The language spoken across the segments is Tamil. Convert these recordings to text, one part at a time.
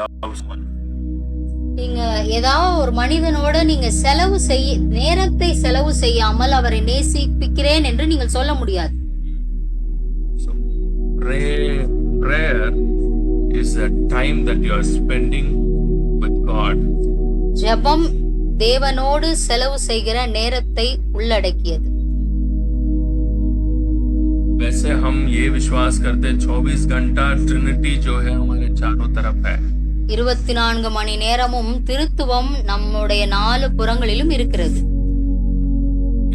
love someone. நீங்க ஏதாவது ஒரு மனிதனோட நீங்க செலவு செய்ய நேரத்தை செலவு செய்யாமல் அவரை நேசிப்பிக்கிறேன் என்று நீங்கள் சொல்ல முடியாது So pray, prayer is a time that you are spending with God. ஜெபம் தேவனோடு செலவு செய்கிற நேரத்தை உள்ளடக்கியது वैसे हम ये विश्वास करते हैं 24 घंटा ट्रिनिटी जो है हमारे चारों तरफ है இருபத்தி நான்கு மணி நேரமும் திருத்துவம் நம்முடைய நாலு புறங்களிலும் இருக்கிறது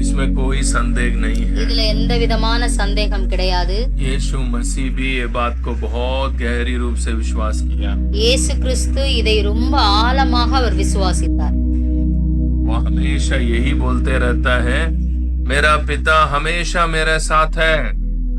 इसमें कोई संदेह नहीं है இதுல எந்த விதமான சந்தேகம் கிடையாது यीशु मसीह भी ये बात को बहुत गहरी रूप से विश्वास किया இயேசு கிறிஸ்து இதை ரொம்ப ஆழமாக அவர் விசுவாசித்தார் वो हमेशा यही बोलते रहता है मेरा पिता हमेशा मेरे साथ है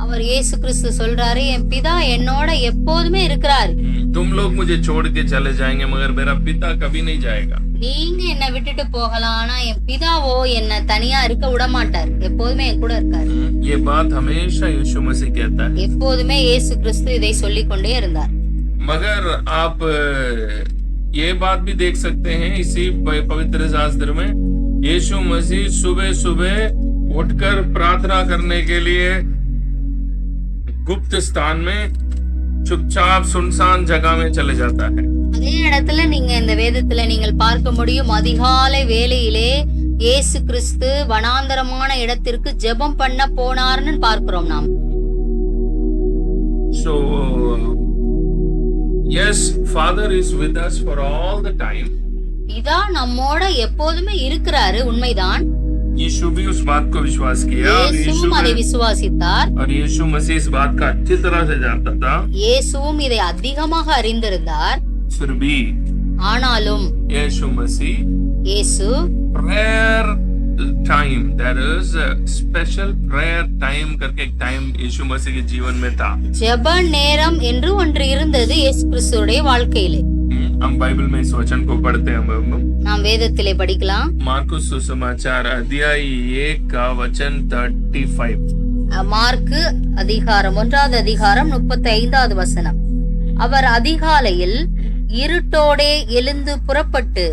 அவர் இயேசு கிறிஸ்து சொல்றாரு என் பிதா என்னோட எப்போதுமே இருக்கிறாரு तुम लोग मुझे छोड़ के चले जाएंगे मगर मेरा पिता कभी नहीं जाएगा நீங்க என்னை விட்டுட்டு போகலாம் ஆனா என் பிதாவோ என்ன தனியா இருக்க விட மாட்டார் எப்போதுமே என் கூட இருக்காரு ये बात हमेशा यीशु मसीह कहता है எப்போதுமே இயேசு கிறிஸ்து இதை சொல்லிக் கொண்டே இருந்தார் मगर आप अ, ये बात भी देख सकते हैं इसी प- पवित्र शास्त्र में यीशु मसीह सुबह सुबह उठकर प्रार्थना करने के लिए गुप्त स्थान में चुपचाप सुनसान जगह में चले जाता है அதே இடத்துல நீங்க இந்த வேதத்துல நீங்கள் பார்க்க முடியும் அதிகாலை வேளையிலே இயேசு கிறிஸ்து வனாந்தரமான இடத்திற்கு ஜெபம் பண்ண போனார்னு பார்க்கிறோம் நாம் So, yes, Father is with us for all the time. பிதா நம்மோட எப்போதுமே இருக்கிறாரு உண்மைதான் यीशु भी उस बात को विश्वास किया और यीशु இயேசுவும் அதை விசுவாசித்தார் और यीशु मसीह इस बात का अच्छी तरह से जानता था இயேசுவும் இதை அதிகமாக அறிந்திருந்தார் फिर भी ஆனாலும் Yeshu Masih Yesu prayer time there is special prayer time करके एक टाइम यीशु मसीह के जीवन में था ஜெப நேரம் என்று ஒன்று இருந்தது இயேசு கிறிஸ்துடைய வாழ்க்கையிலே हम्म, हम बाइबल में इस वचन को पढ़ते हैं हम நாம் வேதத்திலே படிக்கலாம் मार्कुस सुसमाचार अध्याय एक का वचन थर्टी फाइव அஹ், மார்க்கு அதிகாரம் ஒன்றாவது அதிகாரம் முப்பத்தி ஐந்தாவது வசனம் அவர் அதிகாலையில் இருட்டோடே எழுந்து புறப்பட்டு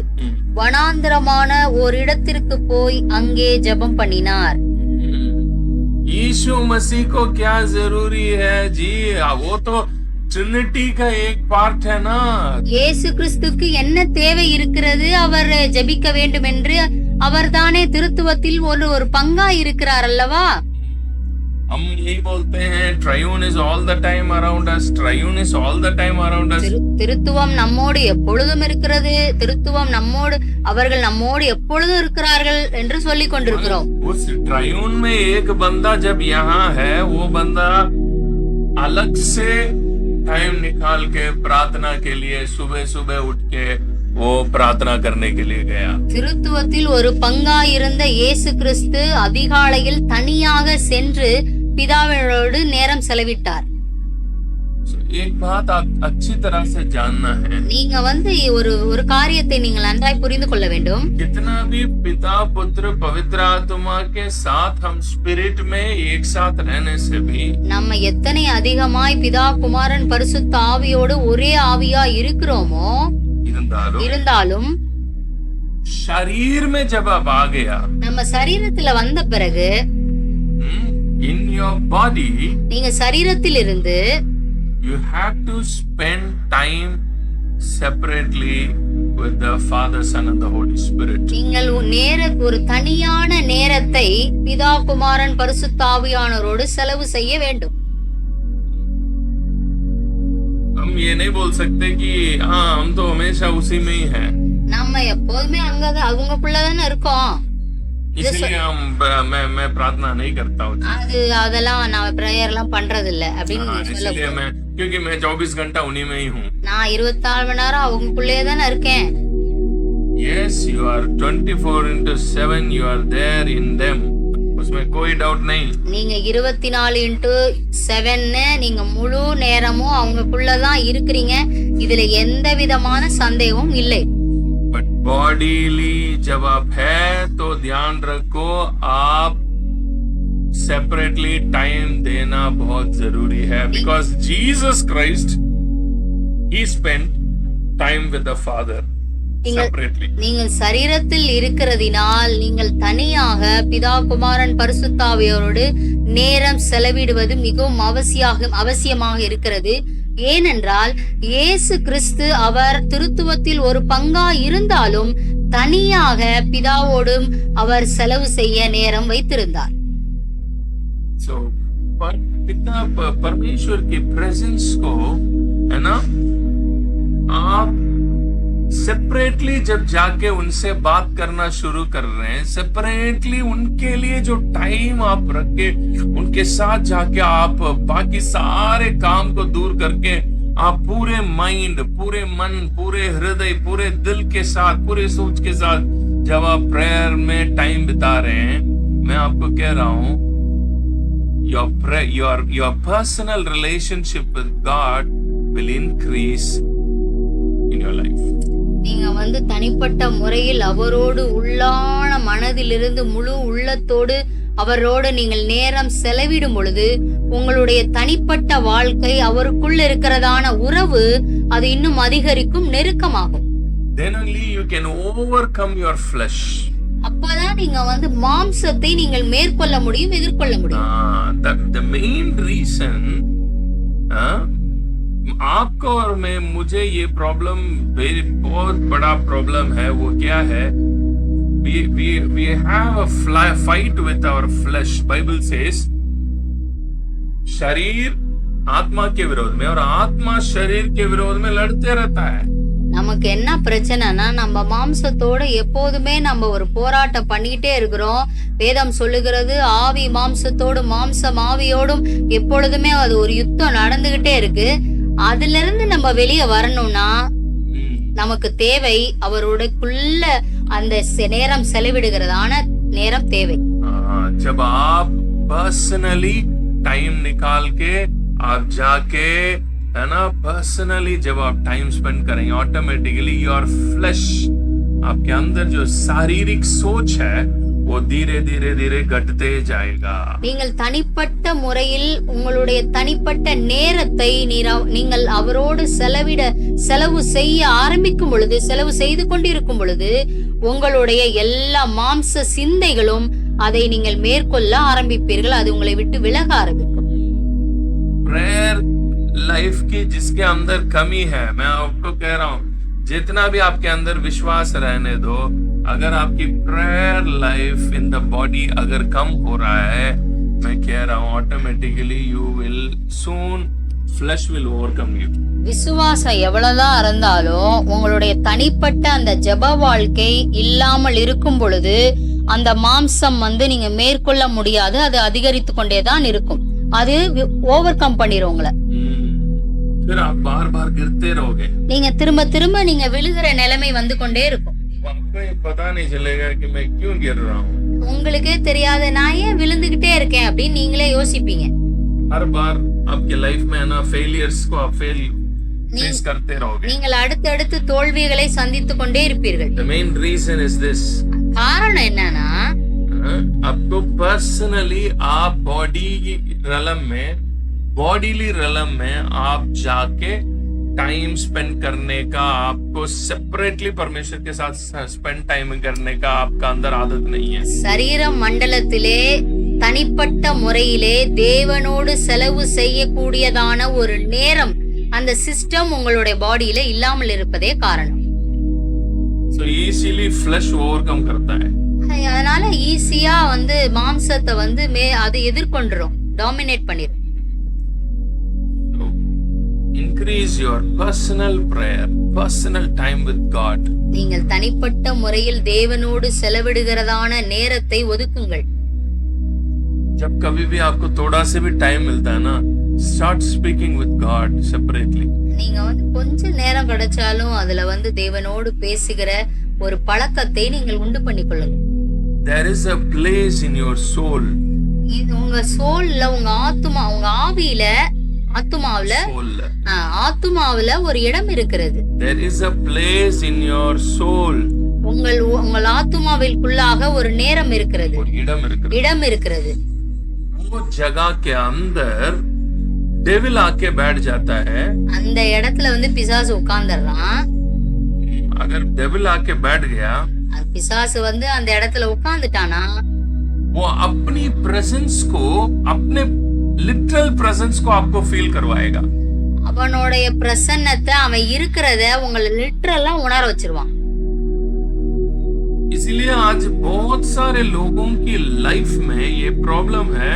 வனாந்திரமான ஓரிடத்திற்கு போய் அங்கே ஜெபம் பண்ணினார் यीशु मसीह को क्या जरूरी है जी वो तो ट्रिनिटी का एक पार्ट है ना இயேசு கிறிஸ்துக்கு என்ன தேவை இருக்கிறது அவர் ஜெபிக்க வேண்டும் என்று அவர்தானே திருத்துவத்தில் ஒரு ஒரு பங்கா இருக்கிறார் அல்லவா हम यही बोलते हैं triune is all the time around us triune is all the time around us திரு- திருத்துவம் நம்மோடு எப்பொழுதும் இருக்கிறது திருத்துவம் நம்மோடு அவர்கள் நம்மோடு எப்பொழுதும் இருக்கிறார்கள் என்று சொல்லிக் கொண்டிருக்கிறோம் उस ट्रायून में एक बंदा जब यहाँ है वो बंदा अलग से टाइम निकाल के प्रार्थना के लिए सुबह सुबह उठ के वो प्रार्थना करने के लिए गया திருத்துவத்தில் ஒரு பங்காயிருந்த இயேசு கிறிஸ்து அதிகாலையில் தனியாக சென்று பிதாவினோடு நேரம் செலவிட்டார் So, एक बात आप अच्छी तरह से जानना है நீங்க வந்து ஒரு ஒரு காரியத்தை நீங்கள் நன்றாய் புரிந்து கொள்ள வேண்டும் कितना भी पिता पुत्र पवित्र आत्मा के साथ हम स्पिरिट में एक साथ रहने से भी நம்ம எத்தனை அதிகமாய் பிதா குமாரன் பரிசுத்த ஆவியோடு ஒரே ஆவியா இருக்கிறோமோ இருந்தாலும் இருந்தாலும் शरीर में जब आप आ गया நம்ம சரீரத்துல வந்த பிறகு इन योर बॉडी நீங்க சரீரத்தில் இருந்து you have to spend time separately with the father son and the holy spirit நீங்கள் ஒரு நேர ஒரு தனியான நேரத்தை பிதா குமாரன் பரிசுத்த ஆவியானவரோடு செலவு செய்ய வேண்டும் हम ये नहीं बोल सकते कि हाँ हम तो हमेशा उसी में ही हैं நம்ம எப்போதுமே அங்கதான் அவங்களுக்குள்ளதானே இருக்கோம் इसलिए हम मैं मैं प्रार्थना नहीं करता हूँ அது அதெல்லாம் நான் பிரேயர் எல்லாம் பண்றது இல்ல அப்படின்னு हाँ, நீங்க சொல்ல इसलिए मैं क्योंकि मैं 24 घंटा उन्हीं में ही हूँ நான் இருபத்தி நாலு மணி நேரம் அவங்களுக்குள்ளேயே தானே இருக்கேன் yes you are 24 into 7 you are there in them उसमें कोई डाउट नहीं நீங்க இருபத்தி நாலு இன்ட்டு செவன்னு நீங்க முழு நேரமும் அவங்களுக்குள்ளதான் இருக்கிறீங்க இதுல எந்த விதமான சந்தேகமும் இல்லை बट बॉडीली जब आप है तो ध्यान रखो आप सेपरेटली टाइम देना बहुत जरूरी है because Jesus Christ he spend time with the Father நீங்கள் separately. நீங்கள் சரீரத்தில் இருக்கிறதினால் நீங்கள் தனியாக பிதா குமாரன் பரிசுத்தாவியோரோடு நேரம் செலவிடுவது மிகவும் அவசியாக அவசியமாக இருக்கிறது ஏனென்றால் இயேசு கிறிஸ்து அவர் திருத்துவத்தில் ஒரு பங்கா இருந்தாலும் தனியாக பிதாவோடும் அவர் செலவு செய்ய நேரம் வைத்திருந்தார் So, पर पिता परमेश्वर की प्रेजेंस को, है ना? आप सेपरेटली जब जाके उनसे बात करना शुरू कर रहे हैं सेपरेटली उनके लिए जो टाइम आप रखे, उनके साथ जाके आप बाकी सारे काम को दूर करके, आप पूरे माइंड पूरे मन, पूरे हृदय, पूरे दिल के साथ, पूरे सोच के साथ जब आप प्रेयर में टाइम बिता रहे हैं, मैं आपको कह रहा हूँ your pra- your your personal relationship with God will increase in your life. நீங்க வந்து தனிப்பட்ட முறையில் அவரோடு உள்ளான மனதிலிருந்து முழு உள்ளத்தோடு அவரோடு நீங்கள் நேரம் செலவிடும் பொழுது உங்களுடைய தனிப்பட்ட வாழ்க்கை அவருக்குள்ள இருக்கிறதான உறவு அது இன்னும் அதிகரிக்கும் நெருக்கமாகும் Then only you can overcome your flesh. அப்பதான் நீங்க வந்து மாம்சத்தை நீங்கள் மேற்கொள்ள முடியும் எதிர்கொள்ள முடியும் Ah, the the main reason हाँ, आपको और मैं मुझे ये प्रॉब्लम बहुत बड़ा प्रॉब्लम है वो क्या है we we we have a fly, fight with our flesh bible says शरीर आत्मा के विरोध में और आत्मा शरीर के विरोध में लड़ते रहता है நமக்கு என்ன பிரச்சனைனா நம்ம மாம்சத்தோட எப்போதுமே நம்ம ஒரு போராட்டம் பண்ணிக்கிட்டே இருக்கிறோம் வேதம் சொல்லுகிறது ஆவி மாம்சத்தோடு மாம்சம் ஆவியோடும் எப்பொழுதுமே அது ஒரு யுத்தம் நடந்துகிட்டே இருக்கு அதுல இருந்து நம்ம வெளியே வரணும்னா हम्म, நமக்கு தேவை அவரோடக்குள்ள அந்த செ- நேரம் செலவிடுகிறதான நேரம் தேவை हाँ, जब आप पर्सनली टाइम निकाल के आप जाके है ना पर्सनली जब आप टाइम स्पेंड करेंगे ऑटोमेटिकली योर फ्लैश आपके अंदर जो शारीरिक सोच है वो धीरे धीरे धीरे घटते जाएगा நீங்கள் தனிப்பட்ட முறையில் உங்களுடைய தனிப்பட்ட நேரத்தை நீரா- நீங்கள் அவரோடு செலவிட செலவு செய்ய ஆரம்பிக்கும் பொழுது செலவு செய்து கொண்டிருக்கும் பொழுது உங்களுடைய எல்லா மாம்ச சிந்தைகளும் அதை நீங்கள் மேற்கொள்ள ஆரம்பிப்பீர்கள் அது உங்களை விட்டு விலக ஆரம்பிக்கும் प्रेयर लाइफ की जिसके अंदर कमी है मैं आपको कह रहा हूं जितना भी आपके अंदर विश्वास रहने दो अगर आपकी prayer life in the body अगर कम हो रहा है मैं कह रहा हूं automatically you will soon flesh will overcome you விசுவாசம் எவ்வளவுதான் இருந்தாலும் உங்களுடைய தனிப்பட்ட அந்த ஜெப வாழ்க்கை இல்லாமல் இருக்கும் பொழுது அந்த மாம்சம் வந்து நீங்க மேற்கொள்ள முடியாது அது அதிகரித்து கொண்டே தான் இருக்கும் அது ஓவர் கம் பண்ணிரும் உங்களை फिर आप बार बार गिरते रहोगे நீங்க திரும்ப திரும்ப நீங்க விழுகிற நிலைமை வந்து கொண்டே இருக்கும் आपको ये पता नहीं चलेगा कि मैं क्यों गिर रहा हूँ உங்களுக்கே தெரியாத நான் ஏன் விழுந்துகிட்டே இருக்கேன் அப்படின்னு நீங்களே யோசிப்பீங்க हर बार आपके लाइफ में है ना फेलियर्स को आप फेल फेस करते रहोगे நீங்கள் அடுத்தடுத்து தோல்விகளை சந்தித்து கொண்டே இருப்பீர்கள் The main reason is this. காரணம் என்னன்னா हाँ, आपको पर्सनली आप बॉडी रलम में बॉडीली रलम में आप जाके टाइम स्पेंड करने का आपको सेपरेटली परमेश्वर के साथ स्पेंड टाइम करने का आपका अंदर आदत नहीं है சரீர மண்டலத்திலே தனிப்பட்ட முறையிலே தேவனோடு செலவு செய்யக்கூடியதான ஒரு நேரம் அந்த சிஸ்டம் உங்களுடைய பாடியில இல்லாமல் இருப்பதே காரணம் so easily flesh overcome करता है அதனால ஈஸியா வந்து மாம்சத்தை வந்து மே அது எதிர்கொண்டுரும் dominate பண்ணிரும் increase your personal prayer personal time with God நீங்கள் தனிப்பட்ட முறையில் தேவனோடு செலவிடுகிறதான நேரத்தை ஒதுக்குங்கள் जब कभी भी आपको थोड़ा से भी टाइम मिलता है ना start speaking with God separately நீங்க வந்து கொஞ்ச நேரம் கிடைச்சாலும் அதுல வந்து தேவனோடு பேசுகிற ஒரு பழக்கத்தை நீங்கள் உண்டு பண்ணிக்கொள்ளுங்க there is a place in your soul இது உங்க சோல்ல உங்க ஆத்துமா உங்க ஆவியில ஆத்துமாவுல ஆத்துமாவுல ஒரு இடம் இருக்கிறது. There is a place in your soul உங்கள் உங்கள் ஆத்துமாவிற்குள்ளாக ஒரு நேரம் இருக்கிறது. ஒரு இடம் இருக்கிறது. இடம் இருக்கிறது. वो जगह के अंदर डेविल आके बैठ जाता அந்த இடத்துல வந்து பிசாசு உட்கார்ந்தறான் अगर डेविल आके बैठ गया பிசாசு வந்து அந்த இடத்துல உட்கார்ந்துட்டானா? ஓ अपनी பிரசன்ஸ் கோ अपने लिटरल प्रेजेंस को आपको फील करवाएगा அவனுடைய பிரசன்னத்தை அவன் இருக்கிறத உங்களை லிட்டரலா உணர வச்சிருவான் इसीलिए आज बहुत सारे लोगों की लाइफ में ये प्रॉब्लम है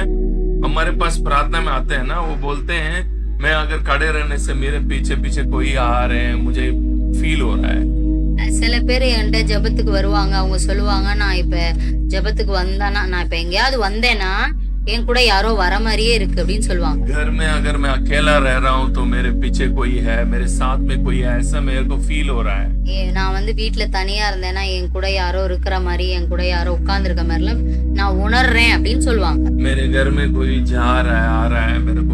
हमारे पास प्रार्थना में आते हैं ना वो बोलते हैं मैं अगर खड़े रहने से मेरे पीछे पीछे कोई आ रहे हैं मुझे फील हो रहा है சில பேர் என்கிட்ட ஜெபத்துக்கு வருவாங்க அவங்க சொல்லுவாங்க நான் இப்ப ஜெபத்துக்கு வந்தானா நான் இப்ப எங்கேயாவது வந்தேன்னா என் கூட யாரோ வர மாதிரியே இருக்கு அப்படின்னு சொல்லுவாங்க घर में अगर मैं अकेला रह रहा हूँ तो मेरे पीछे कोई है मेरे साथ में कोई है ऐसा मेरे को फील हो रहा है ஏ- நான் வந்து வீட்ல தனியா இருந்தேன்னா என் கூட யாரோ இருக்கிற மாதிரி என் கூட யாரோ உட்கார்ந்து இருக்க மாதிரிலாம் நான் உணர்றேன் அப்படின்னு சொல்லுவாங்க मेरे घर में कोई जा रहा है आ रहा है मेरे को फील हो रहा है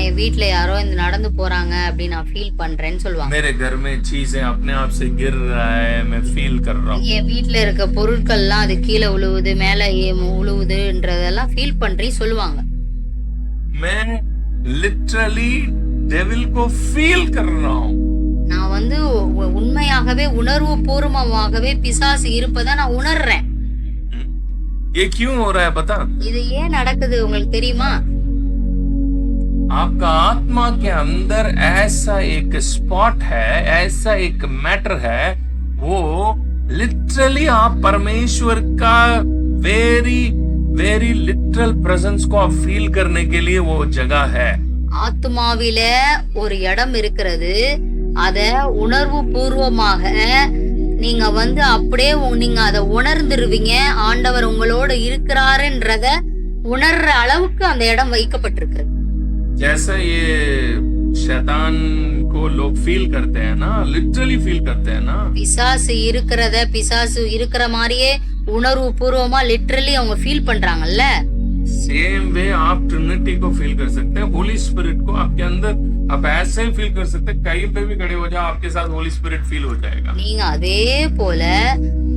நான் என் வீட்ல யாரோ இந்த நடந்து போறாங்க அப்படின்னு நான் ஃபீல் பண்றேன்னு சொல்லுவாங்க मेरे घर में चीजें अपने आप से गिर रहा है मैं फील कर रहा हूँ என் வீட்ல இருக்க பொருட்கள்லாம் அது கீழே விழுவுது மேல ஏ- விழுவுதுன்றதெல்லாம் ஃபீல் பண்றேன்னு சொல்லுவாங்க मैं लिटरली डेविल को फील कर रहा हूँ நான் வந்து உ- உண்மையாகவே உணர்வு பூர்வமாகவே பிசாசு இருப்பதை நான் உணர்றேன் ये क्यों हो रहा है पता இது ஏன் நடக்குது உங்களுக்கு தெரியுமா आपका आत्मा के अंदर ऐसा एक स्पॉट है ऐसा एक मैटर है वो लिटरली आप परमेश्वर का वेरी वेरी लिटरल प्रेजेंस को आप फील करने के लिए वो जगह है ஆத்மாவில ஒரு இடம் இருக்கிறது அத உணர்வு பூர்வமாக நீங்க வந்து அப்படியே உ- நீங்க அதை உணர்ந்துருவீங்க ஆண்டவர் உங்களோட இருக்கிறாருன்றத உணர்ற அளவுக்கு அந்த இடம் வைக்கப்பட்டிருக்கு जैसा ये शैतान को लोग फील करते हैं ना लिटरली फील करते हैं ना பிசாசு இருக்கிறத பிசாசு இருக்கிற மாதிரியே உணர்வு பூர்வமா லிட்ரலி அவங்க ஃபீல் பண்றாங்கல்ல सेम वे आप ट्रिनिटी को फील कर सकते हैं होली स्पिरिट को आपके अंदर आप ऐसे ही फील कर सकते हैं कहीं पे भी खड़े हो जाओ आपके साथ होली स्पिरिट फील हो जाएगा நீங்க அதே போல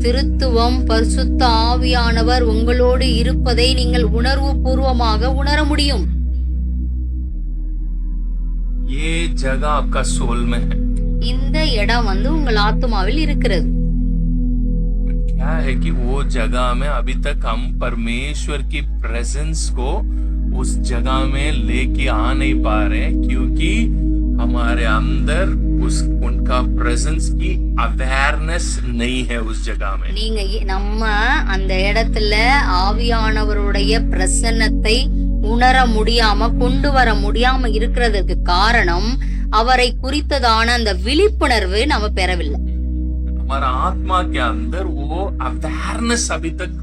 திருத்துவம் பரிசுத்த ஆவியானவர் உங்களோடு இருப்பதை நீங்கள் உணர்வு பூர்வமாக உணர முடியும் ये जगह आपका सोल में है இந்த இடம் வந்து உங்கள் ஆத்மாவில் இருக்கிறது क्या है कि वो जगह में अभी तक हम परमेश्वर की प्रेजेंस को उस जगह में लेके आ नहीं पा रहे क्योंकि हमारे अंदर उस उनका प्रेजेंस की अवेयरनेस नहीं है उस जगह में நீங்க இ- நம்ம அந்த இடத்துல ஆவியானவருடைய பிரசன்னத்தை உணர முடியாம கொண்டு வர முடியாம இருக்கிறதுக்கு காரணம் அவரை குறித்ததான அந்த விழிப்புணர்வு நம்ம பெறவில்லை हमारा आत्मा के अंदर वो अवेयरनेस अभी तक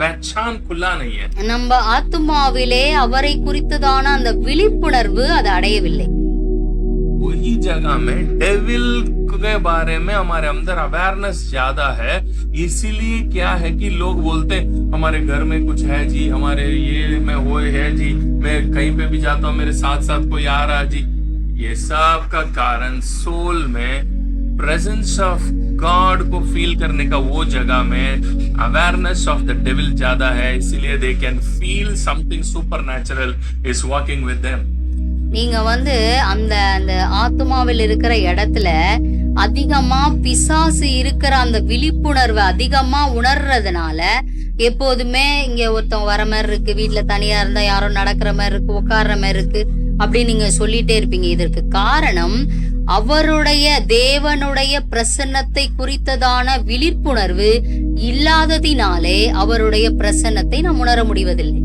पहचान खुला नहीं है நம்ம ஆத்மாவிலே அவரை குறித்ததான அந்த விழிப்புணர்வு அது அடையவில்லை वही जगह में डेविल के बारे में हमारे अंदर अवेयरनेस ज्यादा है इसीलिए क्या है कि लोग बोलते हैं हमारे घर में कुछ है जी हमारे ये में वो है जी मैं कहीं पे भी जाता हूँ मेरे साथ साथ कोई आ रहा है जी ये सब का कारण सोल में प्रेजेंस ऑफ गॉड को फील करने का वो जगह में अवेयरनेस ऑफ द डेविल ज्यादा है इसीलिए they can feel something supernatural is walking with them நீங்க வந்து அந்த அந்த ஆத்மாவில் இருக்கிற இடத்துல அதிகமா பிசாசு இருக்கிற அந்த விழிப்புணர்வு அதிகமா உணர்றதுனால எப்போதுமே இங்க ஒருத்தவங்க வர மாதிரி இருக்கு வீட்டுல தனியா இருந்தா யாரோ நடக்கிற மாதிரி இருக்கு உட்கார்ற மாதிரி இருக்கு அப்படின்னு நீங்க சொல்லிட்டே இருப்பீங்க. இதற்கு காரணம் அவருடைய தேவனுடைய பிரசன்னத்தை குறித்ததான விழிப்புணர்வு இல்லாததினாலே அவருடைய பிரசன்னத்தை நாம் உணர முடிவதில்லை.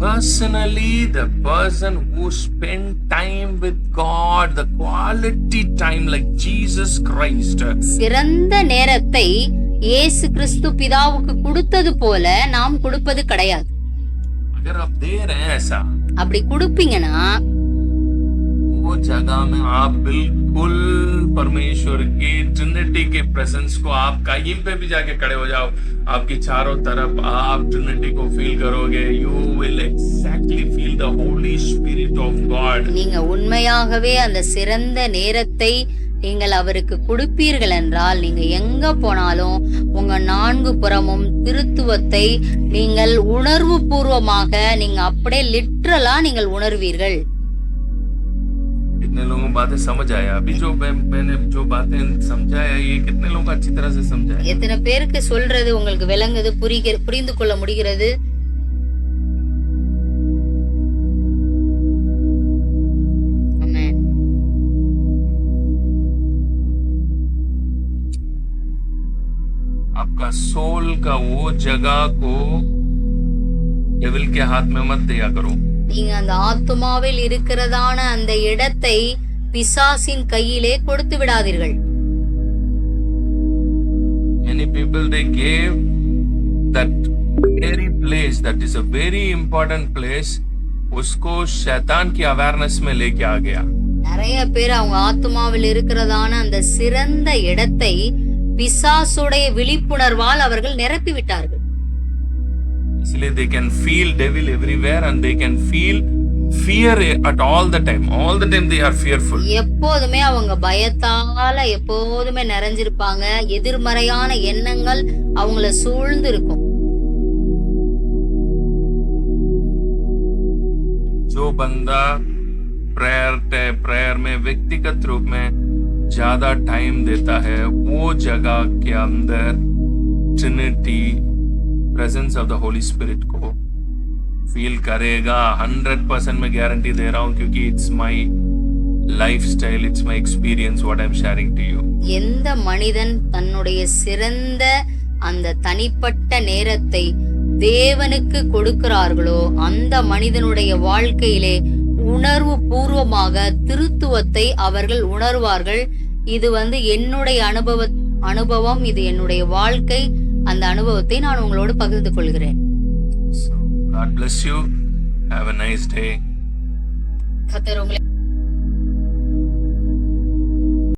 Personally, the person who spend time with God, the quality time like Jesus Christ, சிறந்த நேரத்தை இயேசு கிறிஸ்து பிதாவுக்கு கொடுத்தது போல நாம் கொடுப்பது கிடையாது अगर आप दे रहे हैं ऐसा அப்படி கொடுப்பீங்கன்னா वो जगह में आप बिल्कुल परमेश्वर की ट्रिनिटी के प्रेजेंस को आप कहीं पे भी जाके खड़े हो जाओ आपकी चारों तरफ आप ट्रिनिटी को फील करोगे you will exactly feel the holy spirit of God நீங்க உண்மையாகவே அந்த சிறந்த நேரத்தை நீங்கள் அவருக்கு கொடுப்பீர்கள் என்றால் நீங்க எங்க போனாலும் உங்க நான்கு புறமும் திருத்துவத்தை நீங்கள் உணர்வு பூர்வமாக நீங்க அப்படியே லிட்ரலா நீங்கள் உணர்வீர்கள் कितने लोगों को बातें समझ आया अभी जो मैं, मैंने जो बातें समझाया ये कितने लोगों को अच्छी तरह से समझाया எத்தனை பேருக்கு சொல்றது உங்களுக்கு விளங்குது புரிகிற புரிந்து கொள்ள முடிகிறது ஆமென். आपका सोल का वो जगह को डेविल के हाथ में मत दिया करो நீங்க அந்த ஆத்துமாவில் இருக்கிறதான அந்த இடத்தை பிசாசின் கையிலே கொடுத்து விடாதீர்கள் many people they gave that very place that is a very important place उसको शैतान की अवेयरनेस में लेके आ गया நிறைய பேர் அவங்க ஆத்துமாவில் இருக்கிறதான அந்த சிறந்த இடத்தை பிசாசுடைய விழிப்புணர்வால் அவர்கள் நிரப்பி விட்டார்கள் इसलिए they can feel devil everywhere and they can feel fear at all the time all the time they are fearful எப்போதுமே அவங்க பயத்தால எப்போதுமே நிறைஞ்சிருப்பாங்க எதிர்மறையான எண்ணங்கள் அவங்கள சூழ்ந்து இருக்கும் जो बंदा प्रेयर प्रेयर में व्यक्तिगत रूप में ज्यादा टाइम देता है वो जगह के अंदर Trinity presence of the holy spirit को फील करेगा हंड्रेड परसेंट मैं गारंटी दे रहा हूँ क्योंकि it's my lifestyle it's my experience what I am sharing to you எந்த மனிதன் தன்னுடைய சிறந்த அந்த தனிப்பட்ட நேரத்தை தேவனுக்கு கொடுக்கிறார்களோ அந்த மனிதனுடைய வாழ்க்கையிலே உணர்வு பூர்வமாக திருத்துவத்தை அவர்கள் உணர்வார்கள் இது வந்து என்னுடைய அனுபவ அனுபவம் இது என்னுடைய வாழ்க்கை அந்த அனுபவத்தை நான் உங்களோடு பகிர்ந்து கொள்கிறேன் God bless you. Have a nice day. கர்த்தர் உங்களை